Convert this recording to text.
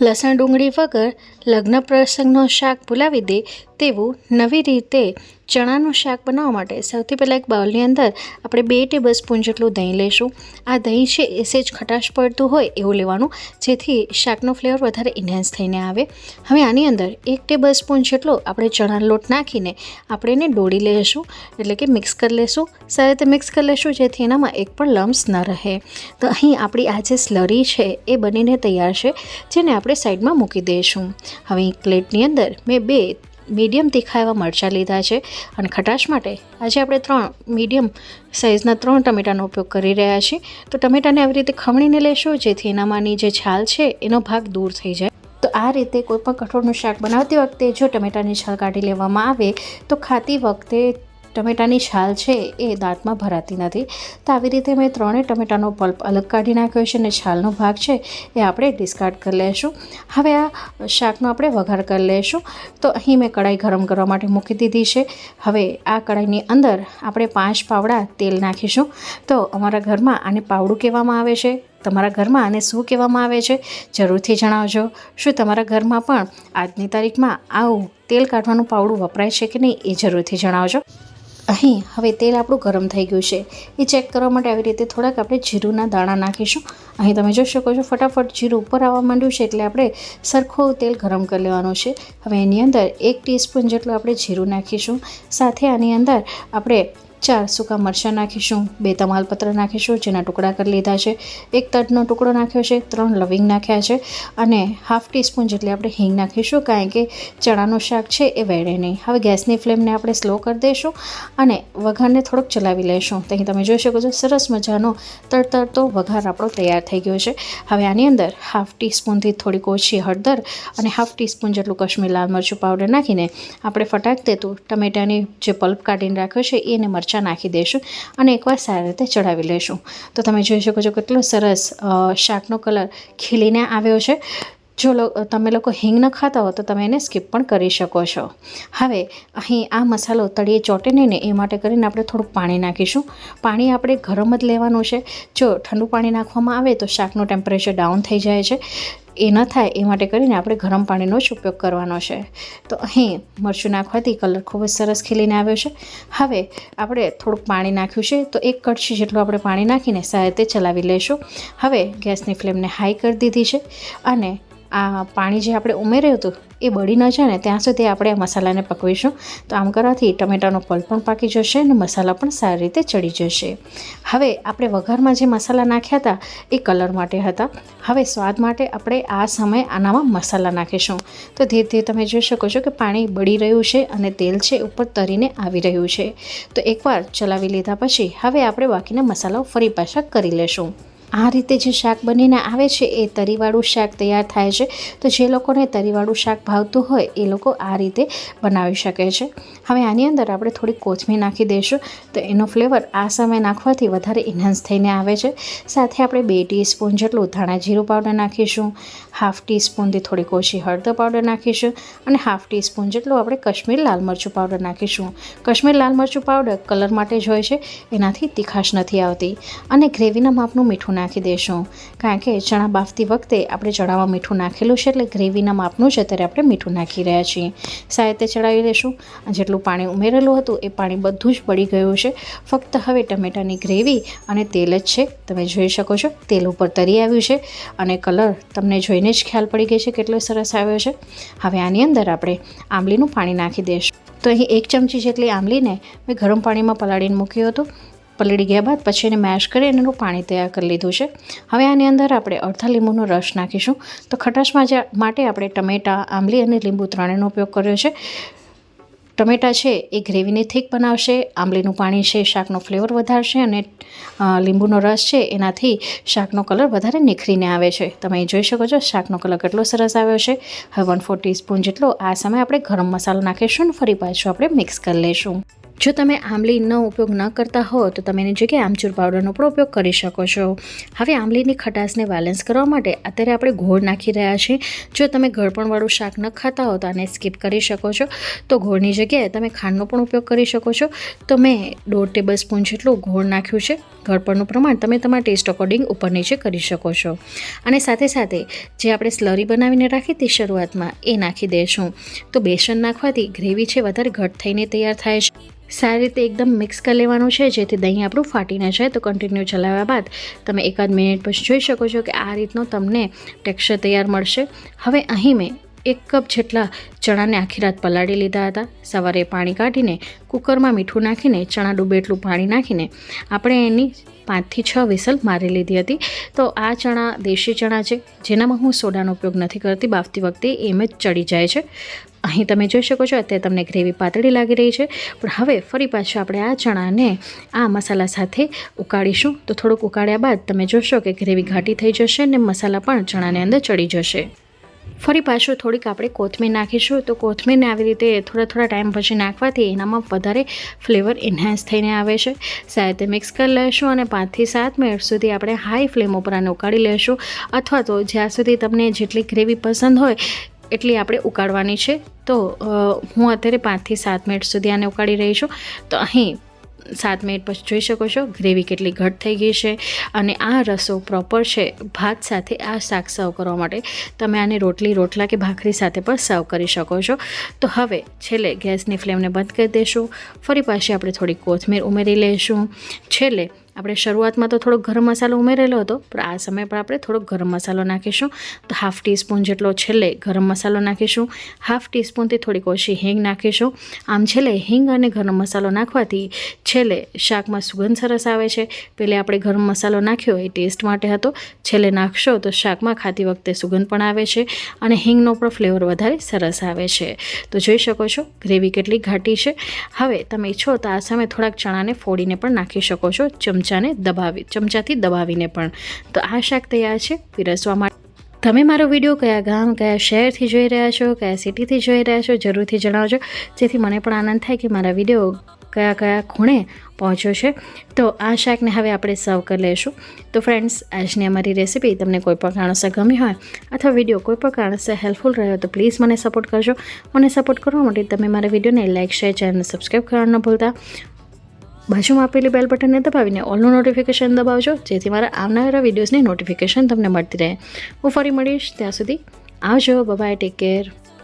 લસણ ડુંગળી વગર લગ્ન પ્રસંગનો શાક ભૂલાવી દે તેવું નવી રીતે ચણાનું શાક બનાવવા માટે સૌથી પહેલાં એક બાઉલની અંદર આપણે બે ટેબલ સ્પૂન જેટલું દહીં લઈશું આ દહીં છે એ સેજ ખટાશ પડતું હોય એવું લેવાનું, જેથી શાકનો ફ્લેવર વધારે ઇન્હેન્સ થઈને આવે. હવે આની અંદર એક ટેબલ સ્પૂન જેટલો આપણે ચણાનો લોટ નાખીને આપણે એને ડોળી લઈશું એટલે કે મિક્સ કરી લઈશું સારી રીતે મિક્સ કરી લઈશું જેથી એનામાં એક પણ લમ્સ ન રહે. તો અહીં આપણી આ જે સ્લરી છે એ બનીને તૈયાર છે, જેને આપણે સાઈડમાં મૂકી દઈશું. હવે એક પ્લેટની અંદર મેં બે મીડિયમ તીખા એવા મરચાં લીધા છે અને ખટાશ માટે આજે આપણે ત્રણ મીડિયમ સાઇઝના ત્રણ ટમેટાનો ઉપયોગ કરી રહ્યા છીએ. તો ટમેટાને આવી રીતે ખમણીને લેશો, જેથી એનામાંની જે છાલ છે એનો ભાગ દૂર થઈ જાય. તો આ રીતે કોઈપણ કઠોળનું શાક બનાવતી વખતે જો ટમેટાની છાલ કાઢી લેવામાં આવે, તો ખાતી વખતે ટમેટાની છાલ છે એ દાંતમાં ભરાતી નથી. તો આવી રીતે મેં ત્રણેય ટમેટાનો પલ્પ અલગ કાઢી નાખ્યો છે અને છાલનો ભાગ છે એ આપણે ડિસ્કાર્ડ કરી લઈશું હવે આ શાકનો આપણે વઘાર કરી લઈશું તો અહીં મેં કઢાઈ ગરમ કરવા માટે મૂકી દીધી છે. હવે આ કઢાઈની અંદર આપણે પાંચ પાવડા તેલ નાખીશું. તો અમારા ઘરમાં આને પાવડું કહેવામાં આવે છે. તમારા ઘરમાં આને શું કહેવામાં આવે છે જરૂરથી જણાવજો. શું તમારા ઘરમાં પણ આજની તારીખમાં આવું તેલ કાઢવાનું પાવડું વપરાય છે કે નહીં એ જરૂરથી જણાવજો. અહીં હવે તેલ આપણું ગરમ થઈ ગયું છે. એ ચેક કરવા માટે આવી રીતે થોડાક આપણે જીરુંના દાણા નાખીશું. અહીં તમે જોઈ શકો છો ફટાફટ જીરું ઉપર આવવા માંડ્યું છે એટલે આપણે સરખું તેલ ગરમ કરી લેવાનું છે. હવે એની અંદર એક ટીસ્પૂન જેટલું આપણે જીરું નાખીશું. સાથે આની અંદર આપણે ચાર સૂકા મરચાં નાખીશું, બે તમાલપત્ર નાખીશું, જેના ટુકડા કરી લીધા છે. એક તડનો ટુકડો નાખ્યો છે, ત્રણ લવિંગ નાખ્યા છે અને હાફ ટીસ્પૂન જેટલી આપણે હિંગ નાખીશું, કારણ કે ચણાનું શાક છે એ વેડે નહીં. હવે ગેસની ફ્લેમને આપણે સ્લો કરી દઈશું અને વઘારને થોડોક ચલાવી લઈશું. તો તમે જોઈ શકો છો, સરસ મજાનો તડતડતો વઘાર આપણો તૈયાર થઈ ગયો છે. હવે આની અંદર હાફ ટીસ્પૂનથી થોડીક ઓછી હળદર અને હાફ ટીસ્પૂન જેટલું કશ્મીર લાલ મરચું પાવડર નાખીને આપણે ફટાક દેતું ટમેટાની જે પલ્પ કાઢીને રાખ્યો છે, એને મરચાં મરચાં નાખી દઈશું અને એકવાર સારી રીતે ચડાવી લઈશું. તો તમે જોઈ શકો છો કેટલો સરસ શાકનો કલર ખીલીને આવ્યો છે. જો તમે લોકો હિંગ ન ખાતા હો તો તમે એને સ્કીપ પણ કરી શકો છો. હવે અહીં આ મસાલો તળીએ ચોટે નહીં ને એ માટે કરીને આપણે થોડુંક પાણી નાખીશું. પાણી આપણે ગરમ જ લેવાનું છે. જો ઠંડુ પાણી નાખવામાં આવે તો શાકનું ટેમ્પરેચર ડાઉન થઈ જાય છે. એ ન થાય એ માટે કરીને આપણે ગરમ પાણીનો જ ઉપયોગ કરવાનો છે. તો અહીં મરચું નાખવાથી કલર ખૂબ જ સરસ ખીલીને આવ્યો છે. હવે આપણે થોડુંક પાણી નાખ્યું છે તો એક કડછી જેટલું આપણે પાણી નાખીને સારી રીતે ચલાવી લઈશું હવે ગેસની ફ્લેમને હાઈ કરી દીધી છે અને આ પાણી જે આપણે ઉમેર્યું હતું, એ બળી ન જાય ને ત્યાં સુધી આપણે આ મસાલાને પકવીશું. તો આમ કરવાથી ટમેટાનો પલ પણ પાકી જશે અને મસાલા પણ સારી રીતે ચડી જશે. હવે આપણે વઘારમાં જે મસાલા નાખ્યા હતા, એ કલર માટે હતા. હવે સ્વાદ માટે આપણે આ સમયે આનામાં મસાલા નાખીશું. તો ધીરે ધીરે તમે જોઈ શકો છો કે પાણી બળી રહ્યું છે અને તેલ છે ઉપર તરીને આવી રહ્યું છે. તો એકવાર ચલાવી લીધા પછી, હવે આપણે બાકીના મસાલાઓ ફરી પાછા કરી લેશું. આ રીતે જે શાક બનીને આવે છે, એ તરીવાળું શાક તૈયાર થાય છે. તો જે લોકોને તરીવાળું શાક ભાવતું હોય, એ લોકો આ રીતે બનાવી શકે છે. હવે આની અંદર આપણે થોડી કોથમીર નાખી દઈશું. તો એનો ફ્લેવર આ સમય નાખવાથી વધારે ઇન્હાન્સ થઈને આવે છે. સાથે આપણે બે ટીસ્પૂન જેટલું ધાણા જીરું પાવડર નાખીશું. હાફ ટીસ્પૂનથી થોડીક ઓછી હળદર પાવડર નાખીશું. અને હાફ ટીસ્પૂન જેટલું આપણે કશ્મીર લાલ મરચું પાવડર નાખીશું. કશ્મીર લાલ મરચું પાવડર કલર માટે જ હોય છે. એનાથી તીખાશ નથી આવતી. અને ગ્રેવીના માપનું મીઠું નાખી દઈશું કારણ કે ચણા બાફતી વખતે આપણે ચણામાં મીઠું નાખેલું છે એટલે ગ્રેવીના માપનું જ અત્યારે આપણે મીઠું નાખી રહ્યા છીએ. રીતે ચડાવી દઈશું જેટલું પાણી ઉમેરેલું હતું એ પાણી બધું જ પડી ગયું છે. ફક્ત હવે ટમેટાની ગ્રેવી અને તેલ જ છે. તમે જોઈ શકો છો, તેલ ઉપર તરી આવ્યું છે અને કલર તમને જોઈને જ ખ્યાલ પડી ગઈ છે કેટલો સરસ આવ્યો છે. હવે આની અંદર આપણે આંબલીનું પાણી નાખી દઈશું તો અહીં એક ચમચી જેટલી આંબલીને મેં ગરમ પાણીમાં પલાળીને મૂક્યું હતું. પલળી ગયા બાદ પછી એને મેશ કરી એનું પાણી તૈયાર કરી લીધું છે. હવે આની અંદર આપણે અડધા લીંબુનો રસ નાખીશું. તો ખટાશમાં જ માટે આપણે ટમેટાં, આંબલી અને લીંબુ ત્રણેયનો ઉપયોગ કર્યો છે. ટમેટાં છે એ ગ્રેવીને થીક બનાવશે, આંબલીનું પાણી છે શાકનો ફ્લેવર વધારશે અને લીંબુનો રસ છે એનાથી શાકનો કલર વધારે નિખરીને આવે છે. તમે જોઈ શકો છો શાકનો કલર કેટલો સરસ આવ્યો છે. હવે વન ફોર ટીસ્પૂન જેટલો આ સમયે આપણે ગરમ મસાલો નાખીશું અને ફરી પાછું આપણે મિક્સ કરી લઈશું. જો તમે આંબલીનો ઉપયોગ ન કરતા હો, તો તમે એની જગ્યાએ આમચૂર પાવડરનો પણ ઉપયોગ કરી શકો છો. હવે આંબલીની ખટાશને બેલેન્સ કરવા માટે અત્યારે આપણે ગોળ નાખી રહ્યા છીએ. જો તમે ગળપણવાળું શાક ન ખાતા હો, તો આને સ્કીપ કરી શકો છો. તો ગોળની જગ્યાએ તમે ખાંડનો પણ ઉપયોગ કરી શકો છો. તો મેં દોઢ ટેબલ સ્પૂન જેટલું ગોળ નાખ્યું છે. ગળપણનું પ્રમાણ તમે તમારા ટેસ્ટ અકોર્ડિંગ ઉપર નીચે કરી શકો છો. અને સાથે સાથે જે આપણે સ્લરી બનાવીને રાખી હતી શરૂઆતમાં, એ નાખી દઈશું તો બેસન નાખવાથી ગ્રેવી છે, વધારે ઘટ થઈને તૈયાર થાય છે. સારી રીતે એકદમ મિક્સ કરી લેવાનું છે, જેથી દહીં આપણું ફાટીને જાય. તો કન્ટિન્યુ ચલાવ્યા બાદ તમે એકાદ મિનિટ પછી જોઈ શકો છો કે આ રીતનો તમને ટેક્સચર તૈયાર મળશે. હવે અહીં મેં એક કપ જેટલા ચણાને આખી રાત પલાળી લીધા હતા. સવારે પાણી કાઢીને કુકરમાં મીઠું નાખીને, ચણા ડૂબે એટલું પાણી નાખીને આપણે એની પાંચથી છ વિસલ મારી લીધી હતી. તો આ ચણા દેશી ચણા છે, જેનામાં હું સોડાનો ઉપયોગ નથી કરતી. બાફતી વખતે એમ જ ચડી જાય છે. અહીં તમે જોઈ શકો છો, અત્યારે તમને ગ્રેવી પાતળી લાગી રહી છે. પણ હવે ફરી પાછું આપણે આ ચણાને આ મસાલા સાથે ઉકાળીશું. તો થોડુંક ઉકાળ્યા બાદ તમે જોશો કે ગ્રેવી ઘાટી થઈ જશે ને મસાલા પણ ચણાની અંદર ચડી જશે. ફરી પાછું થોડીક આપણે કોથમીર નાખીશું. તો કોથમીરને આવી રીતે થોડા થોડા ટાઈમ પછી નાખવાથી એનામાં વધારે ફ્લેવર એન્હાન્સ થઈને આવે છે. સાથે મિક્સ કરી લઈશું અને પાંચથી સાત મિનિટ સુધી આપણે હાઈ ફ્લેમ ઉપર આને ઉકાળી લઈશું અથવા તો જ્યાં સુધી તમને જેટલી ગ્રેવી પસંદ હોય એટલી આપણે ઉકાળવાની છે. તો હું અત્યારે પાંચથી સાત મિનિટ સુધી આને ઉકાળી રહી છું. તો અહીં સાત મિનિટ પછી જોઈ શકો છો, ગ્રેવી કેટલી ઘટ થઈ ગઈ છે અને આ રસો પ્રોપર છે ભાત સાથે આ શાક સર્વ કરવા માટે. તમે આને રોટલી, રોટલા કે ભાખરી સાથે પણ સર્વ કરી શકો છો. તો હવે છેલ્લે ગેસની ફ્લેમને બંધ કરી દેશું. ફરી પાછી આપણે થોડી કોથમીર ઉમેરી લઈશું. છેલ્લે આપણે શરૂઆતમાં તો થોડોક ગરમ મસાલો ઉમેરેલો હતો, પણ આ સમય પર આપણે થોડોક ગરમ મસાલો નાખીશું. તો હાફ ટીસ્પૂન જેટલો છેલ્લે ગરમ મસાલો નાખીશું. હાફ ટીસ્પૂનથી થોડીક ઓછી હિંગ નાખીશું. આમ છેલ્લે હિંગ અને ગરમ મસાલો નાખવાથી છેલ્લે શાકમાં સુગંધ સરસ આવે છે. પહેલે આપણે ગરમ મસાલો નાખ્યો એ ટેસ્ટ માટે હતો. છેલ્લે નાખશો તો શાકમાં ખાતી વખતે સુગંધ પણ આવે છે અને હિંગનો પણ ફ્લેવર વધારે સરસ આવે છે. તો જોઈ શકો છો ગ્રેવી કેટલી ઘાટી છે. હવે તમે ઈચ્છો તો આ સમયે થોડાક ચણાને ફોડીને પણ નાખી શકો છો. ચમચાને દબાવી ચમચાથી દબાવીને પણ. તો આ શાક તૈયાર છે, પીરસવા માટે. તમે મારો વીડિયો કયા ગામ, કયા શહેરથી જોઈ રહ્યા છો, કયા સિટીથી જોઈ રહ્યા છો, જરૂરથી જણાવજો. જેથી મને પણ આનંદ થાય કે મારા વીડિયો કયા કયા ખૂણે પહોંચ્યો છે. તો આ શાકને હવે આપણે સર્વ કરી લઈશું. તો ફ્રેન્ડ્સ, આજની અમારી રેસીપી તમને કોઈ પણ કારણસર ગમી હોય અથવા વીડિયો કોઈ પણ કારણસર હેલ્પફુલ રહ્યો તો પ્લીઝ મને સપોર્ટ કરજો. મને સપોર્ટ કરવા માટે તમે મારા વિડીયોને લાઇક શેર ચેનલ સબસ્ક્રાઈબ કરવાનું ન ભૂલતા. બાજુમાં આપેલી બેલ બટનને દબાવીને ઓલનું નોટિફિકેશન દબાવજો, જેથી મારા આવનારા વિડીયોઝની નોટિફિકેશન તમને મળતી રહે. હું ફરી મળીશ, ત્યાં સુધી આવજો બાય ટેક કેર